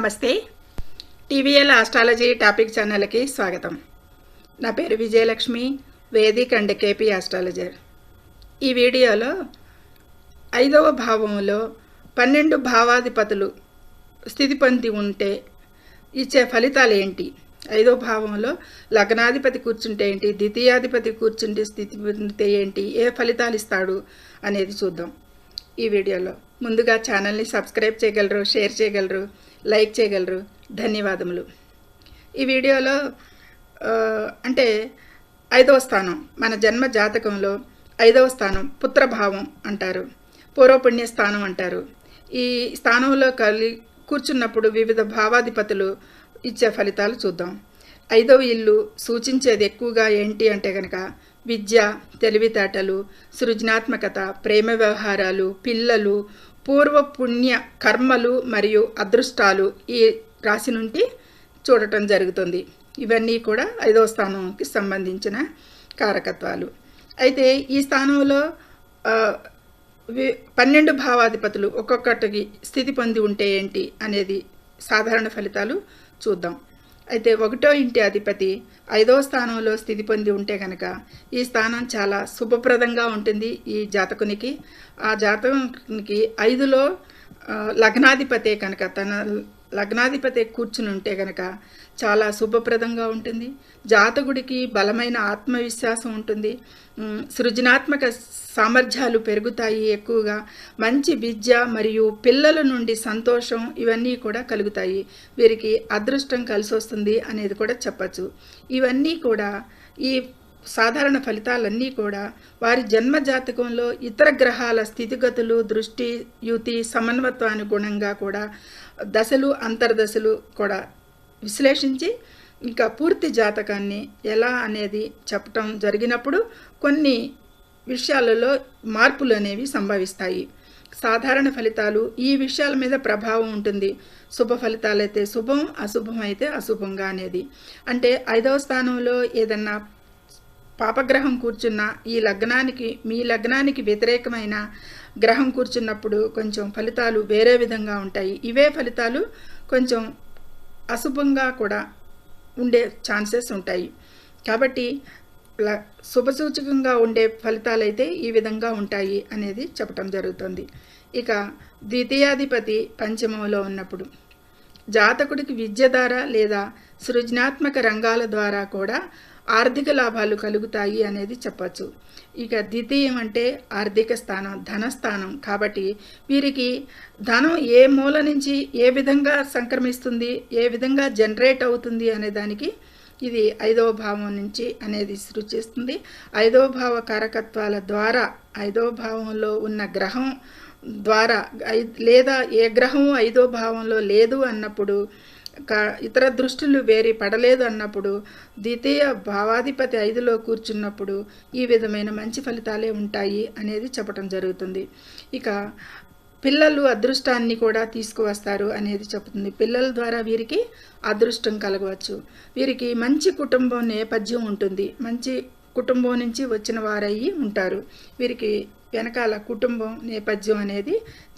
నమస్తే. TVL astrology topic ఛానల్కి స్వాగతం. నా పేరు Vijayalakshmi Vedic and KP astrologer. ఈ వీడియోలో ఐదవ భావంలో పన్నెండు భావాధిపతులు స్థితి పొంది ఉంటే ఇచ్చే ఫలితాలు ఏంటి? ఐదో భావంలో లగ్నాధిపతి కూర్చుంటే ఏంటి? ద్వితీయాధిపతి కూర్చుంటే స్థితి పొందితే ఏంటి? ఏ ఫలితాలు ఇస్తాడు అనేది చూద్దాం. ఈ వీడియోలో ముందుగా ఛానల్ని సబ్స్క్రైబ్ చేయగలరు షేర్ చేయగలరు లైక్ చేయగలరు. ధన్యవాదములు. ఈ వీడియోలో అంటే ఐదవ స్థానం మన జన్మ జాతకంలో ఐదవ స్థానం పుత్రభావం అంటారు. పూర్వపుణ్య స్థానం అంటారు. ఈ స్థానంలో కలి కూర్చున్నప్పుడు వివిధ భావాధిపతులు ఇచ్చే ఫలితాలు చూద్దాం. ఐదవ ఇల్లు సూచించేది ఎక్కువగా ఏంటి అంటే కనుక విద్య తెలివితేటలు సృజనాత్మకత ప్రేమ వ్యవహారాలు పిల్లలు పూర్వ పుణ్య కర్మలు మరియు అదృష్టాలు ఈ రాశి నుండి చూడటం జరుగుతుంది. ఇవన్నీ కూడా ఐదవ స్థానంకి సంబంధించిన కారకత్వాలు. అయితే ఈ స్థానంలో పన్నెండు భావాధిపతులు ఒక్కొక్కటికి స్థితి పొంది ఉంటే ఏంటి అనేది సాధారణ ఫలితాలు చూద్దాం. అయితే ఒకటో ఇంటి అధిపతి ఐదో స్థానంలో స్థితి పొంది ఉంటే కనుక ఈ స్థానం చాలా శుభప్రదంగా ఉంటుంది ఈ జాతకునికి. ఆ జాతకునికి ఐదులో లగ్నాధిపతే కనుక తన లగ్నాధిపతి కూర్చుని ఉంటే కనుక చాలా శుభప్రదంగా ఉంటుంది. జాతకుడికి బలమైన ఆత్మవిశ్వాసం ఉంటుంది. సృజనాత్మక సామర్థ్యాలు పెరుగుతాయి ఎక్కువగా. మంచి విద్య మరియు పిల్లల నుండి సంతోషం ఇవన్నీ కూడా కలుగుతాయి. వీరికి అదృష్టం కలిసి వస్తుంది అనేది కూడా చెప్పచ్చు. ఇవన్నీ కూడా ఈ సాధారణ ఫలితాలన్నీ కూడా వారి జన్మ జాతకంలో ఇతర గ్రహాల స్థితిగతులు దృష్టి యుతి సమన్వత్వానుగుణంగా కూడా దశలు అంతర్దశలు కూడా విశ్లేషించి ఇంకా పూర్తి జాతకాన్ని ఎలా అనేది చెప్పటం జరిగినప్పుడు కొన్ని విషయాలలో మార్పులు అనేవి సంభవిస్తాయి. సాధారణ ఫలితాలు ఈ విషయాల మీద ప్రభావం ఉంటుంది. శుభ ఫలితాలైతే శుభం అశుభం అయితే అశుభంగా అనేది. అంటే ఐదవ స్థానంలో ఏదన్నా పాపగ్రహం కూర్చున్న ఈ లగ్నానికి మీ లగ్నానికి వ్యతిరేకమైన గ్రహం కూర్చున్నప్పుడు కొంచెం ఫలితాలు వేరే విధంగా ఉంటాయి. ఇవే ఫలితాలు కొంచెం అశుభంగా కూడా ఉండే ఛాన్సెస్ ఉంటాయి. కాబట్టి శుభసూచకంగా ఉండే ఫలితాలైతే ఈ విధంగా ఉంటాయి అనేది చెప్పటం జరుగుతుంది. ఇక ద్వితీయాధిపతి పంచమంలో ఉన్నప్పుడు జాతకుడికి విద్య ద్వారా లేదా సృజనాత్మక రంగాల ద్వారా కూడా ఆర్థిక లాభాలు కలుగుతాయి అనేది చెప్పచ్చు. ఇక ద్వితీయం అంటే ఆర్థిక స్థానం ధనస్థానం. కాబట్టి వీరికి ధనం ఏ మూల నుంచి ఏ విధంగా సంక్రమిస్తుంది ఏ విధంగా జనరేట్ అవుతుంది అనే దానికి ఇది ఐదవ భావం నుంచి అనేది సృష్టిస్తుంది ఐదవ భావ కారకత్వాల ద్వారా ఐదవ భావంలో ఉన్న గ్రహం ద్వారా ఐ- లేదా ఏ గ్రహం ఐదో భావంలో లేదు అన్నప్పుడు ఇతర దృష్టిలు వేరి పడలేదు అన్నప్పుడు ద్వితీయ భావాధిపతి ఐదులో కూర్చున్నప్పుడు ఈ విధమైన మంచి ఫలితాలే ఉంటాయి అనేది చెప్పటం జరుగుతుంది. ఇక పిల్లలు అదృష్టాన్ని కూడా తీసుకువస్తారు అనేది చెప్తుంది పిల్లల ద్వారా వీరికి అదృష్టం కలగవచ్చు. వీరికి మంచి కుటుంబం నేపథ్యం ఉంటుంది. మంచి కుటుంబం నుంచి వచ్చిన వారయ్యి ఉంటారు. వీరికి వెనకాల కుటుంబం నేపథ్యం అనేది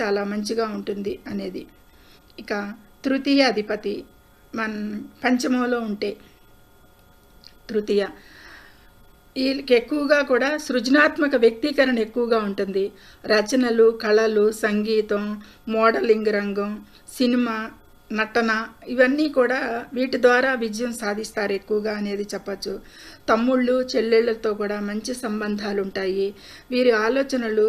చాలా మంచిగా ఉంటుంది అనేది. ఇక తృతీయ అధిపతి మన పంచమంలో ఉంటే తృతీయ. వీళ్ళకి ఎక్కువగా కూడా సృజనాత్మక వ్యక్తీకరణ ఎక్కువగా ఉంటుంది. రచనలు కళలు సంగీతం మోడలింగ్ రంగం సినిమా నటన ఇవన్నీ కూడా వీటి ద్వారా విజయం సాధిస్తారు ఎక్కువగా అనేది చెప్పచ్చు. తమ్ముళ్ళు చెల్లెళ్ళతో కూడా మంచి సంబంధాలు ఉంటాయి వీరి ఆలోచనలు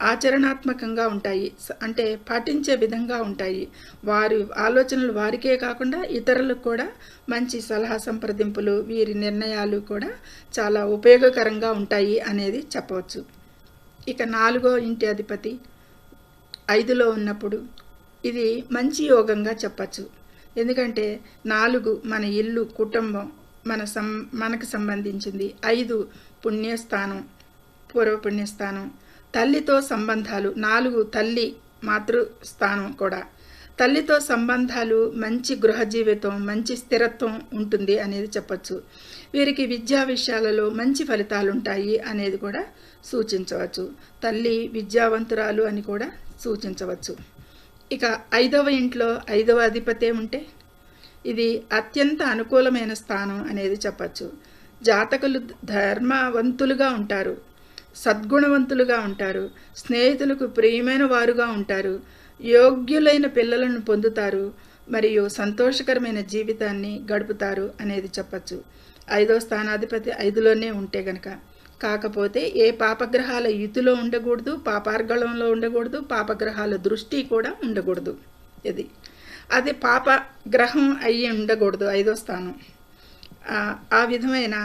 ఆచరణాత్మకంగా ఉంటాయి. అంటే పాటించే విధంగా ఉంటాయి. వారి ఆలోచనలు వారికే కాకుండా ఇతరులకు కూడా మంచి సలహా సంప్రదింపులు వీరి నిర్ణయాలు కూడా చాలా ఉపయోగకరంగా ఉంటాయి అనేది చెప్పవచ్చు. ఇక నాలుగో ఇంటి అధిపతి ఐదులో ఉన్నప్పుడు ఇది మంచి యోగంగా చెప్పచ్చు. ఎందుకంటే నాలుగు మన ఇల్లు కుటుంబం మన సం మనకు సంబంధించింది. ఐదు పుణ్యస్థానం పూర్వపుణ్యస్థానం తల్లితో సంబంధాలు నాలుగు తల్లి మాతృస్థానం కూడా. తల్లితో సంబంధాలు మంచి గృహ జీవితం మంచి స్థిరత్వం ఉంటుంది అనేది చెప్పచ్చు. వీరికి విద్యా విషయాలలో మంచి ఫలితాలు ఉంటాయి అనేది కూడా సూచించవచ్చు. తల్లి విద్యావంతురాలు అని కూడా సూచించవచ్చు. ఇక ఐదవ ఇంట్లో ఐదవ అధిపతే ఉంటే ఇది అత్యంత అనుకూలమైన స్థానం అనేది చెప్పచ్చు. జాతకులు ధర్మవంతులుగా ఉంటారు సద్గుణవంతులుగా ఉంటారు స్నేహితులకు ప్రియమైన వారుగా ఉంటారు యోగ్యులైన పిల్లలను పొందుతారు మరియు సంతోషకరమైన జీవితాన్ని గడుపుతారు అనేది చెప్పచ్చు. ఐదో స్థానాధిపతి ఐదులోనే ఉంటే గనక. కాకపోతే ఏ పాపగ్రహాల యుతిలో ఉండకూడదు పాపార్గళంలో ఉండకూడదు పాపగ్రహాల దృష్టి కూడా ఉండకూడదు. ఇది. అది పాప గ్రహం అయ్యి ఉండకూడదు ఐదో స్థానం. ఆ విధమైన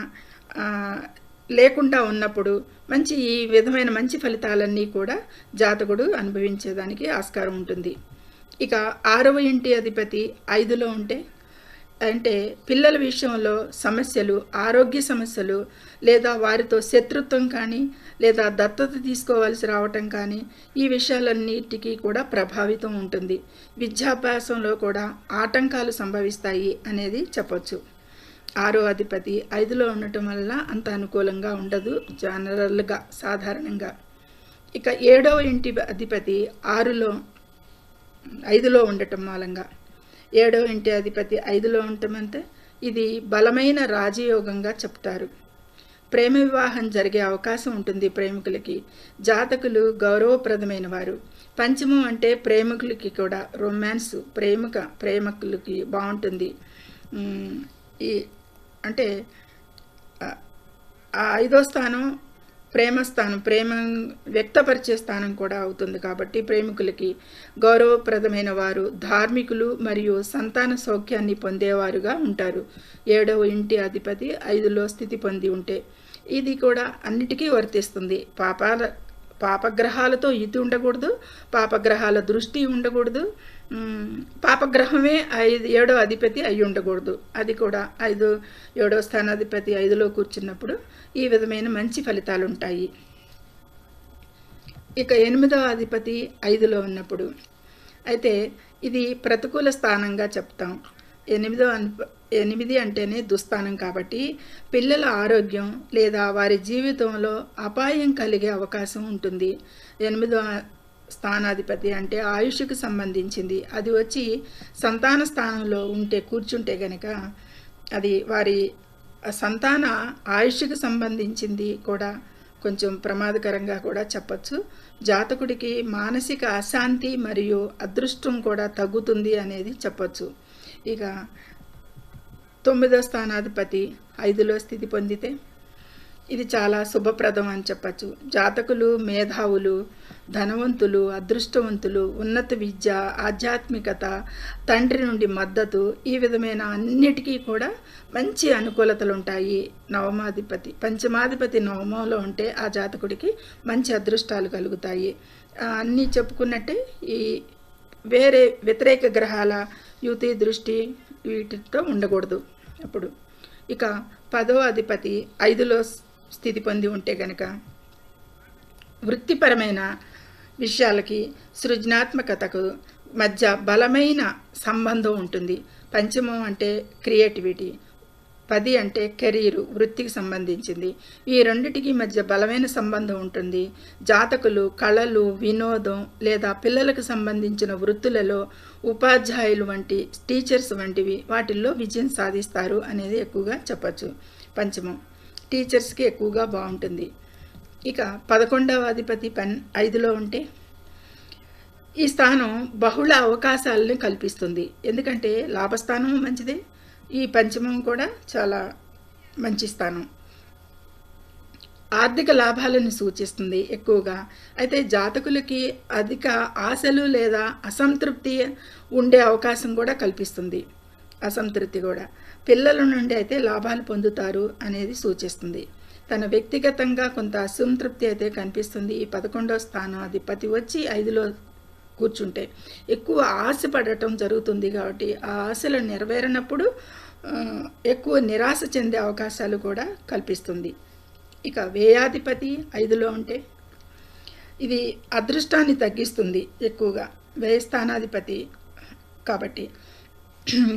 లేకుండా ఉన్నప్పుడు మంచి ఈ విధమైన మంచి ఫలితాలన్నీ కూడా జాతకుడు అనుభవించేదానికి ఆస్కారం ఉంటుంది. ఇక ఆరవ ఇంటి అధిపతి ఐదులో ఉంటే అంటే పిల్లల విషయంలో సమస్యలు ఆరోగ్య సమస్యలు లేదా వారితో శత్రుత్వం కానీ లేదా దత్తత తీసుకోవాల్సి రావటం కానీ ఈ విషయాలన్నిటికీ కూడా ప్రభావితం ఉంటుంది. విద్యాభ్యాసంలో కూడా ఆటంకాలు సంభవిస్తాయి అనేది చెప్పొచ్చు. ఆరో అధిపతి ఐదులో ఉండటం వల్ల అంత అనుకూలంగా ఉండదు జనరల్గా సాధారణంగా. ఇక ఏడవ ఇంటి అధిపతి ఆరులో ఐదులో ఉండటం మూలంగా. ఏడవ ఇంటి అధిపతి ఐదులో ఉండటమంటే ఇది బలమైన రాజయోగంగా చెప్తారు. ప్రేమ వివాహం జరిగే అవకాశం ఉంటుంది ప్రేమికులకి. జాతకులు గౌరవప్రదమైన వారు పంచమం అంటే ప్రేమికులకి కూడా రొమాన్స్ ప్రేమిక ప్రేమకులకి బాగుంటుంది. ఈ అంటే ఆ ఐదో స్థానం ప్రేమస్థానం ప్రేమ వ్యక్తపరిచే స్థానం కూడా అవుతుంది కాబట్టి ప్రేమికులకి గౌరవప్రదమైన వారు ధార్మికులు మరియు సంతాన సౌఖ్యాన్ని పొందేవారుగా ఉంటారు. ఏడవ ఇంటి అధిపతి ఐదులో స్థితి పొంది ఉంటే ఇది కూడా అన్నిటికీ వర్తిస్తుంది. పాపాల పాపగ్రహాలతో ఇది ఉండకూడదు పాపగ్రహాల దృష్టి ఉండకూడదు పాపగ్రహమే ఐదు ఏడో అధిపతి అయి ఉండకూడదు. అది కూడా ఐదు ఏడో స్థానాధిపతి ఐదులో కూర్చున్నప్పుడు ఈ విధమైన మంచి ఫలితాలు ఉంటాయి ఇక ఎనిమిదవ అధిపతి ఐదులో ఉన్నప్పుడు అయితే ఇది ప్రతికూల స్థానంగా చెప్తాం. ఎనిమిదో ఎనిమిది అంటేనే దుస్థానం కాబట్టి పిల్లల ఆరోగ్యం లేదా వారి జీవితంలో అపాయం కలిగే అవకాశం ఉంటుంది. ఎనిమిదో స్థానాధిపతి అంటే ఆయుష్కు సంబంధించింది. అది వచ్చి సంతాన స్థానంలో ఉంటే కూర్చుంటే గనక అది వారి సంతాన ఆయుష్కు సంబంధించింది కూడా కొంచెం ప్రమాదకరంగా కూడా చెప్పచ్చు. జాతకుడికి మానసిక అశాంతి మరియు అదృష్టం కూడా తగ్గుతుంది అనేది చెప్పచ్చు. ఇక తొమ్మిదో స్థానాధిపతి ఐదులో స్థితి పొందితే ఇది చాలా శుభప్రదం అని చెప్పచ్చు. జాతకులు మేధావులు ధనవంతులు అదృష్టవంతులు ఉన్నత విద్య ఆధ్యాత్మికత తండ్రి నుండి మద్దతు ఈ విధమైన అన్నిటికీ కూడా మంచి అనుకూలతలు ఉంటాయి నవమాధిపతి పంచమాధిపతి నవమంలో ఉంటే ఆ జాతకుడికి మంచి అదృష్టాలు కలుగుతాయి. అన్నీ చెప్పుకున్నట్టే ఈ వేరే వ్యతిరేక గ్రహాల యుతి దృష్టి వీటితో ఉండకూడదు అప్పుడు. ఇక పదో అధిపతి ఐదులో స్థితి పొంది ఉంటే గనక వృత్తిపరమైన విషయాలకి సృజనాత్మకతకు మధ్య బలమైన సంబంధం ఉంటుంది. పంచమం అంటే క్రియేటివిటీ పది అంటే కెరీరు వృత్తికి సంబంధించింది. ఈ రెండిటికి మధ్య బలమైన సంబంధం ఉంటుంది. జాతకులు కళలు వినోదం లేదా పిల్లలకు సంబంధించిన వృత్తులలో ఉపాధ్యాయులు వంటి టీచర్స్ వంటివి వాటిల్లో విజయం సాధిస్తారు అనేది ఎక్కువగా చెప్పచ్చు. పంచమం. టీచర్స్కి ఎక్కువగా బాగుంటుంది ఇక పదకొండవ అధిపతి పన్ ఐదులో ఉంటే ఈ స్థానం బహుళ అవకాశాలను కల్పిస్తుంది. ఎందుకంటే లాభస్థానం మంచిదే ఈ పంచమం కూడా చాలా మంచి స్థానం. ఆర్థిక లాభాలను సూచిస్తుంది ఎక్కువగా. అయితే జాతకులకి అధిక ఆశలు లేదా అసంతృప్తి ఉండే అవకాశం కూడా కల్పిస్తుంది. అసంతృప్తి కూడా. పిల్లల నుండి అయితే లాభాలు పొందుతారు అనేది సూచిస్తుంది. తన వ్యక్తిగతంగా కొంత అసంతృప్తి అయితే కనిపిస్తుంది. ఈ పదకొండో స్థానం అధిపతి వచ్చి ఐదులో కూర్చుంటే ఎక్కువ ఆశ పడటం జరుగుతుంది కాబట్టి ఆ ఆశలు నెరవేరినప్పుడు ఎక్కువ నిరాశ చెందే అవకాశాలు కూడా కల్పిస్తుంది. ఇక వ్యయాధిపతి ఐదులో ఉంటే ఇది అదృష్టాన్ని తగ్గిస్తుంది ఎక్కువగా. వ్యయస్థానాధిపతి కాబట్టి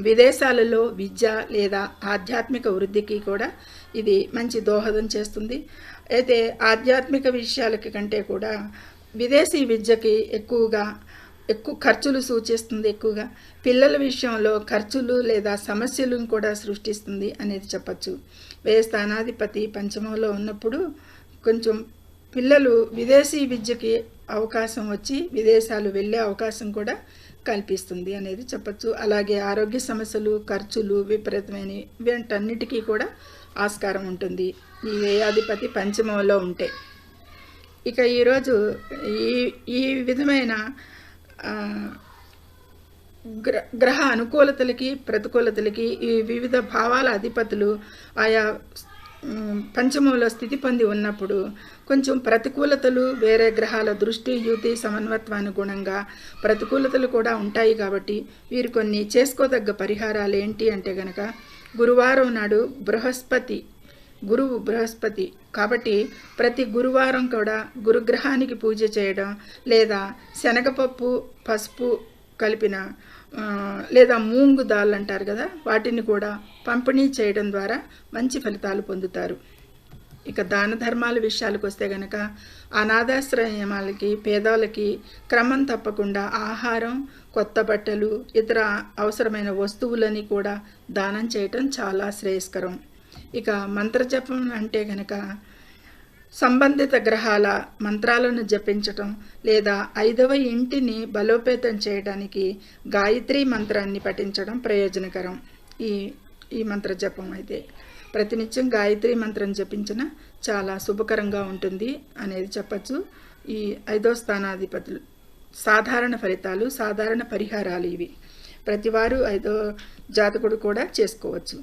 విదేశాలలో విద్య లేదా ఆధ్యాత్మిక వృద్ధికి కూడా ఇది మంచి దోహదం చేస్తుంది. అయితే ఆధ్యాత్మిక విషయాలకి కంటే కూడా విదేశీ విద్యకి ఎక్కువగా ఎక్కువ ఖర్చులు సూచిస్తుంది ఎక్కువగా. పిల్లల విషయంలో ఖర్చులు లేదా సమస్యలను కూడా సృష్టిస్తుంది అనేది చెప్పచ్చు. వేయ స్థానాధిపతి పంచమంలో ఉన్నప్పుడు కొంచెం పిల్లలు విదేశీ విద్యకి అవకాశం వచ్చి విదేశాలు వెళ్ళే అవకాశం కూడా కల్పిస్తుంది అనేది చెప్పచ్చు. అలాగే ఆరోగ్య సమస్యలు ఖర్చులు విపరీతమైన వీటన్నిటికీ కూడా ఆస్కారం ఉంటుంది. ఈ వ్యయాధిపతి పంచమంలో ఉంటే. ఇక ఈరోజు ఈ ఈ విధమైన గ్ర గ్రహ అనుకూలతలకి ప్రతికూలతలకి ఈ వివిధ భావాల అధిపతులు ఆయా పంచమంలో స్థితి పొంది ఉన్నప్పుడు కొంచెం ప్రతికూలతలు వేరే గ్రహాల దృష్టి యుతి సమన్వత్వానుగుణంగా ప్రతికూలతలు కూడా ఉంటాయి కాబట్టి వీరు కొన్ని చేసుకోదగ్గ పరిహారాలు ఏంటి అంటే గనక గురువారం నాడు బృహస్పతి గురువు బృహస్పతి కాబట్టి ప్రతి గురువారం కూడా గురుగ్రహానికి పూజ చేయడం లేదా శనగపప్పు పసుపు కలిపిన లేదా మూంగు దాల్ అంటారు కదా వాటిని కూడా పంపిణీ చేయడం ద్వారా మంచి ఫలితాలు పొందుతారు. ఇక దాన ధర్మాల విషయాలకు వస్తే గనక అనాథాశ్రయమాలకి పేదలకి క్రమం తప్పకుండా ఆహారం కొత్త బట్టలు ఇతర అవసరమైన వస్తువులని కూడా దానం చేయటం చాలా శ్రేయస్కరం. ఇక మంత్రజపం అంటే గనక సంబంధిత గ్రహాల మంత్రాలను జపించటం లేదా ఐదవ ఇంటిని బలోపేతం చేయడానికి గాయత్రి మంత్రాన్ని పఠించడం ప్రయోజనకరం. ఈ ఈ మంత్ర జపం అయితే. ప్రతినిత్యం గాయత్రి మంత్రం జపించిన చాలా శుభకరంగా ఉంటుంది అనేది చెప్పచ్చు. ఈ ఐదో స్థానాధిపతులు సాధారణ ఫలితాలు సాధారణ పరిహారాలు ఇవి. ప్రతివారు ఐదో జాతకుడు కూడా చేసుకోవచ్చు.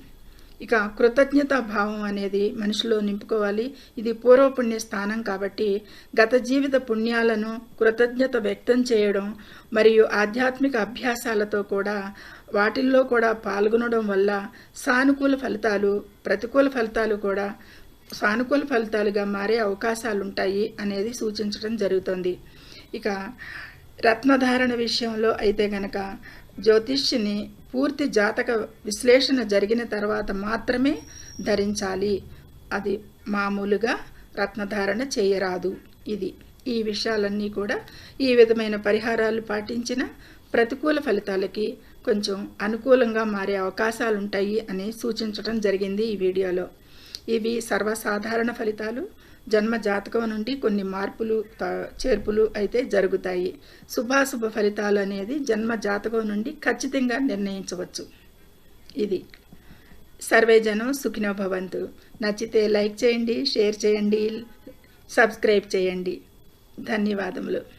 ఇక కృతజ్ఞత భావం అనేది మనిషిలో నింపుకోవాలి. ఇది పూర్వపుణ్య స్థానం కాబట్టి గత జీవిత పుణ్యాలను కృతజ్ఞత వ్యక్తం చేయడం మరియు ఆధ్యాత్మిక అభ్యాసాలతో కూడా వాటిల్లో కూడా పాల్గొనడం వల్ల సానుకూల ఫలితాలు ప్రతికూల ఫలితాలు కూడా సానుకూల ఫలితాలుగా మారే అవకాశాలు ఉంటాయి అనేది సూచించడం జరుగుతుంది. ఇక రత్నధారణ విషయంలో అయితే గనక జ్యోతిష్యుని పూర్తి జాతక విశ్లేషణ జరిగిన తర్వాత మాత్రమే ధరించాలి. అది మామూలుగా రత్నధారణ చేయరాదు. ఇది ఈ విషయాలన్నీ కూడా ఈ విధమైన పరిహారాలు పాటించిన ప్రతికూల ఫలితాలకి కొంచెం అనుకూలంగా మారే అవకాశాలుంటాయి అని సూచించడం జరిగింది ఈ వీడియోలో. ఇవి సర్వసాధారణ ఫలితాలు. జన్మ జాతకం నుండి కొన్ని మార్పులు త- చేర్పులు అయితే జరుగుతాయి. శుభాశుభ ఫలితాలు అనేది జన్మ జాతకం నుండి ఖచ్చితంగా నిర్ణయించవచ్చు. ఇది. సర్వేజనం సుఖినో భవంతు. నచ్చితే లైక్ చేయండి షేర్ చేయండి సబ్స్క్రైబ్ చేయండి. ధన్యవాదములు.